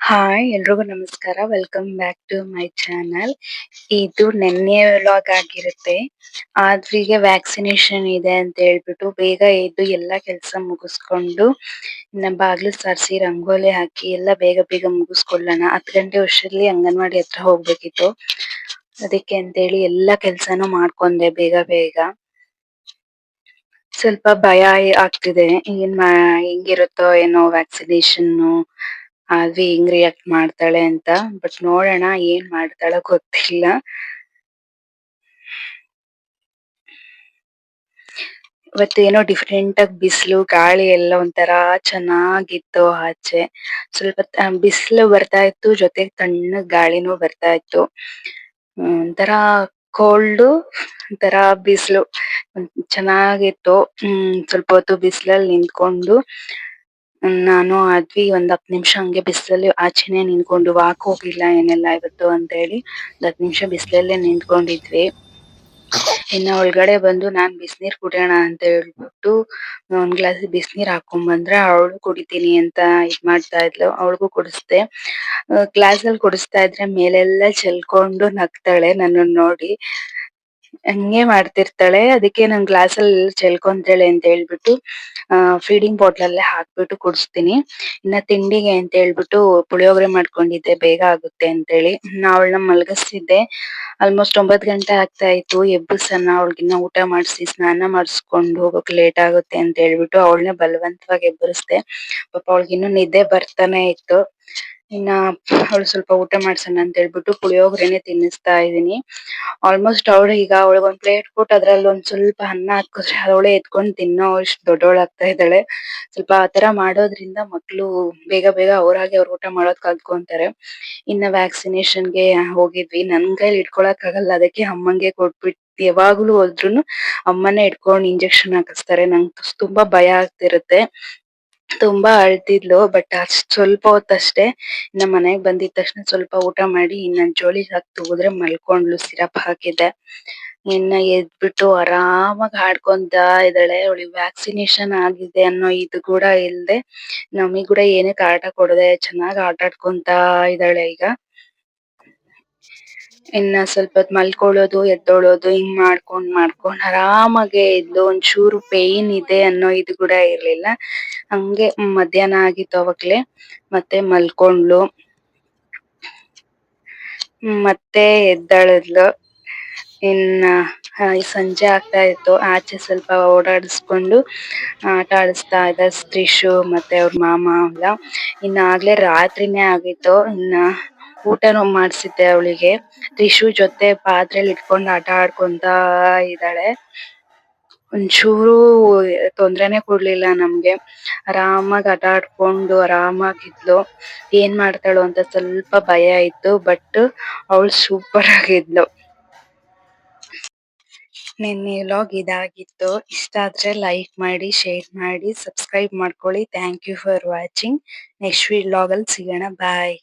Hi ಎಲ್ರಿಗೂ ನಮಸ್ಕಾರ. Welcome back to my channel ಇದು ನೆನ್ನೆ ವ್ಲಾಗ್ ಆಗಿರುತ್ತೆ. ಆದ್ರಿಗೆ ವ್ಯಾಕ್ಸಿನೇಷನ್ ಇದೆ ಅಂತ ಹೇಳ್ಬಿಟ್ಟು ಬೇಗ ಎದ್ದು ಎಲ್ಲ ಕೆಲಸ ಮುಗಿಸ್ಕೊಂಡು ನಮ್ಮ ಬಾಗ್ಲು ಸಾರಿಸಿ ರಂಗೋಲಿ ಹಾಕಿ ಎಲ್ಲ ಬೇಗ ಬೇಗ ಮುಗಿಸ್ಕೊಳ್ಳೋಣ. ಹತ್ತು ಗಂಟೆ ವರ್ಷದಲ್ಲಿ ಅಂಗನವಾಡಿ ಹತ್ರ ಹೋಗ್ಬೇಕಿತ್ತು. ಅದಕ್ಕೆ ಅಂತೇಳಿ ಎಲ್ಲ ಕೆಲಸನೂ ಮಾಡ್ಕೊಂಡೆ ಬೇಗ ಬೇಗ. ಸ್ವಲ್ಪ ಭಯ ಆಗ್ತಿದೆ. ಏನ್ ಹೆಂಗಿರುತ್ತೋ ಏನೋ ವ್ಯಾಕ್ಸಿನೇಷನ್ ಆದ್ವಿ ಹೆಂಗ್ ರಿಯಾಕ್ಟ್ ಮಾಡ್ತಾಳೆ ಅಂತ. ಬಟ್ ನೋಡೋಣ ಏನ್ ಮಾಡ್ತಾಳೆ ಗೊತ್ತಿಲ್ಲ. ಇವತ್ತು ಏನೋ ಡಿಫ್ರೆಂಟ್ ಆಗಿ ಬಿಸಿಲು, ಗಾಳಿ ಎಲ್ಲ ಒಂಥರ ಚೆನ್ನಾಗಿತ್ತು ಆಚೆ. ಸ್ವಲ್ಪ ಬಿಸಿಲು ಬರ್ತಾ ಇತ್ತು, ಜೊತೆಗೆ ತಣ್ಣಗ್ ಗಾಳಿನೂ ಬರ್ತಾ ಇತ್ತು. ಒಂಥರ ಕೋಲ್ಡ್ ಒಂಥರ ಬಿಸಿಲು. ಚೆನ್ನಾಗಿತ್ತು. ಹ್ಮ್, ಸ್ವಲ್ಪ ಹೊತ್ತು ಬಿಸಿಲಲ್ಲಿ ನಿಂತ್ಕೊಂಡು ನಾನು ಆದ್ವಿ ಒಂದ್ ಹತ್ತ್ ನಿಮಿಷ ಹಂಗೆ ಬಿಸಿಲಲ್ಲಿ ಆಚೆನೆ ನಿಂತ್ಕೊಂಡು ವಾಕ್ ಹೋಗಿಲ್ಲ ಏನೆಲ್ಲ ಇವತ್ತು ಅಂತ ಹೇಳಿ ಹತ್ತು ನಿಮಿಷ ಬಿಸಿಲಲ್ಲೇ ನಿಂತ್ಕೊಂಡಿದ್ವಿ. ಇನ್ನ ಒಳಗಡೆ ಬಂದು ನಾನ್ ಬಿಸಿನೀರ್ ಕುಡಿಯೋಣ ಅಂತ ಹೇಳ್ಬಿಟ್ಟು ಒಂದ್ ಗ್ಲಾಸ್ ಬಿಸಿನೀರ್ ಹಾಕೊಂಡ್ ಬಂದ್ರೆ ಅವಳು ಕುಡಿತೀನಿ ಅಂತ ಇದ್ ಮಾಡ್ತಾ ಇದ್ಲು. ಅವಳಿಗೂ ಕುಡಿಸ್ದೆ. ಗ್ಲಾಸ್ ಅಲ್ಲಿ ಕುಡಿಸ್ತಾ ಇದ್ರೆ ಮೇಲೆಲ್ಲ ಚೆಲ್ಕೊಂಡು ನಗ್ತಾಳೆ ನನ್ನನ್ನ ನೋಡಿ. ಹಂಗೆ ಮಾಡ್ತಿರ್ತಾಳೆ. ಅದಕ್ಕೆ ನಾನು ಗ್ಲಾಸ್ ಅಲ್ಲಿ ಚೆಲ್ಕೊಂತಾಳೆ ಅಂತ ಹೇಳ್ಬಿಟ್ಟು ಫೀಡಿಂಗ್ ಬಾಟ್ಲ್ ಅಲ್ಲೇ ಹಾಕ್ಬಿಟ್ಟು ಕುಡಿಸ್ತೀನಿ. ಇನ್ನ ತಿಂಡಿಗೆ ಅಂತ ಹೇಳ್ಬಿಟ್ಟು ಪುಳಿಯೋಗರೆ ಮಾಡ್ಕೊಂಡಿದ್ದೆ, ಬೇಗ ಆಗುತ್ತೆ ಅಂತ ಹೇಳಿ ಅವಳನ್ನ ಮಲಗಿಸ್ತಿದ್ದೆ. ಆಲ್ಮೋಸ್ಟ್ ಒಂಬತ್ತು ಗಂಟೆ ಆಗ್ತಾ ಇತ್ತು. ಎಬ್ಬಸನ್ನ ಅವಳಿಗಿನ್ನ ಊಟ ಮಾಡಿಸಿ, ಸ್ನಾನ ಮಾಡಿಸ್ಕೊಂಡು ಹೋಗಕ್ ಲೇಟ್ ಆಗುತ್ತೆ ಅಂತ ಹೇಳ್ಬಿಟ್ಟು ಅವಳನ್ನ ಬಲವಂತವಾಗಿ ಎಬ್ಬರಿಸ್ದೆ ಪಾಪ ಇನ್ನೂ ನಿದ್ದೆ ಬರ್ತಾನೆ ಇತ್ತು. ಇನ್ನ ಅವಳು ಸ್ವಲ್ಪ ಊಟ ಮಾಡ್ಸೋಣ ಅಂತ ಹೇಳ್ಬಿಟ್ಟು ಪುಳಿಯೋಗರೆನೆ ತಿನ್ನಿಸ್ತಾ ಇದೀನಿ. ಆಲ್ಮೋಸ್ಟ್ ಅವಳು ಈಗ ಅವಳಿಗೆ ಒಂದ್ ಪ್ಲೇಟ್ ಕೊಟ್ಟು ಅದ್ರಲ್ಲಿ ಒಂದ್ ಸ್ವಲ್ಪ ಅನ್ನ ಹಾಕಿದ್ರೆ ಅವಳೆ ಎತ್ಕೊಂಡು ತಿನ್ನೋ ಅಷ್ಟು ದೊಡ್ಡವಳು ಆಗ್ತಾ ಇದ್ದಾಳೆ. ಸ್ವಲ್ಪ ಆತರ ಮಾಡೋದ್ರಿಂದ ಮಕ್ಳು ಬೇಗ ಬೇಗ ಅವರಾಗೆ ಅವ್ರ ಊಟ ಮಾಡೋದ್ ಕಲ್ತ್ಕೊಂತಾರೆ. ಇನ್ನ ವ್ಯಾಕ್ಸಿನೇಷನ್ಗೆ ಹೋಗಿದ್ವಿ. ನನ್ ಕೈಲಿ ಇಟ್ಕೊಳಕ್ ಆಗಲ್ಲ. ಅದಕ್ಕೆ ಅಮ್ಮಂಗೆ ಕೊಟ್ಬಿಟ್ಟು ಯಾವಾಗ್ಲೂ ಹೋದ್ರುನು ಅಮ್ಮನೇ ಇಟ್ಕೊಂಡು ಇಂಜೆಕ್ಷನ್ ಹಾಕಿಸ್ತಾರೆ. ನಂಗೆ ತುಂಬಾ ಭಯ ಆಗ್ತಿರುತ್ತೆ. ತುಂಬಾ ಅಳ್ತಿದ್ಲು ಬಟ್ ಅಷ್ಟ್ ಸ್ವಲ್ಪ ಹೊತ್ತಷ್ಟೇ ಇನ್ನ ಮನೆಗ್ ಬಂದಿದ್ ತಕ್ಷಣ ಸ್ವಲ್ಪ ಊಟ ಮಾಡಿ ಇನ್ನ ಜೋಳಿಗೆ ಹಾಕಿ ತೂಗುದ್ರೆ ಮಲ್ಕೊಂಡ್ಲು, ಸಿರಪ್ ಹಾಕಿದ್ದೆ. ನಿನ್ನ ಎದ್ಬಿಟ್ಟು ಆರಾಮಾಗಿ ಆಡ್ಕೊಂತ ಇದ್ದಾಳೆ, ಅವಳಿಗೆ ವ್ಯಾಕ್ಸಿನೇಷನ್ ಆಗಿದೆ ಅನ್ನೋ ಇದು ಕೂಡ ಇಲ್ದೆ ನಮಿಗ್ ಕೂಡ ಏನಕ್ಕೆ ಆಟ ಕೊಡದೆ ಚೆನ್ನಾಗ್ ಆಟ ಆಡ್ಕೊಂತ ಇದ್ದಾಳೆ ಈಗ. ಇನ್ನ ಸ್ವಲ್ಪ ಹೊತ್ತು ಮಲ್ಕೊಳ್ಳೋದು, ಎದ್ದೋಳೋದು, ಹಿಂಗ್ ಮಾಡ್ಕೊಂಡ್ ಮಾಡ್ಕೊಂಡ್ ಆರಾಮಾಗೆ ಎದ್ದು ಒಂಚೂರು ಪೇನ್ ಇದೆ ಅನ್ನೋ ಇದು ಕೂಡ ಇರ್ಲಿಲ್ಲ. ಹಂಗೆ ಮಧ್ಯಾಹ್ನ ಆಗಿತ್ತು ಅವಾಗ್ಲೇ. ಮತ್ತೆ ಮಲ್ಕೊಂಡ್ಲು. ಮತ್ತೆ ಎದ್ದಳದ್ಲು. ಇನ್ನ ಸಂಜೆ ಆಗ್ತಾ ಇತ್ತು. ಆಚೆ ಸ್ವಲ್ಪ ಓಡಾಡಿಸ್ಕೊಂಡು ಆಟ ಆಡಿಸ್ತಾ ಇದ್ದ ತ್ರಿಷು ಮತ್ತೆ ಅವ್ರ ಮಾಮ ಎಲ್ಲ. ಇನ್ನ ಆಗ್ಲೇ ರಾತ್ರಿನೇ ಆಗಿತ್ತು. ಇನ್ನ ಊಟನೂ ಮಾಡ್ಸಿದ್ದೆ ಅವಳಿಗೆ. ತ್ರಿಶು ಜೊತೆ ಪಾತ್ರೆಲಿ ಇಟ್ಕೊಂಡು ಆಟ ಆಡ್ಕೊಂತ ಇದ್ದಾಳೆ. ಒಂಚೂರು ತೊಂದ್ರೆನೆ ಕೊಡ್ಲಿಲ್ಲ ನಮ್ಗೆ. ಆರಾಮಾಗಿ ಆಟ ಆಡ್ಕೊಂಡು ಆರಾಮಾಗಿದ್ಲು ಏನ್ ಮಾಡ್ತಾಳೋ ಅಂತ ಸ್ವಲ್ಪ ಭಯ ಇತ್ತು ಬಟ್ ಅವಳು ಸೂಪರ್ ಆಗಿದ್ಲು. ನಿನ್ನೆ ವ್ಲಾಗ್ ಇದಾಗಿತ್ತು ಇಷ್ಟ ಆದ್ರೆ ಲೈಕ್ ಮಾಡಿ ಶೇರ್ ಮಾಡಿ ಸಬ್ಸ್ಕ್ರೈಬ್ ಮಾಡ್ಕೊಳ್ಳಿ. Thank you for watching next vlog ಅಲ್ಲಿ ಸಿಗೋಣ. ಬಾಯ್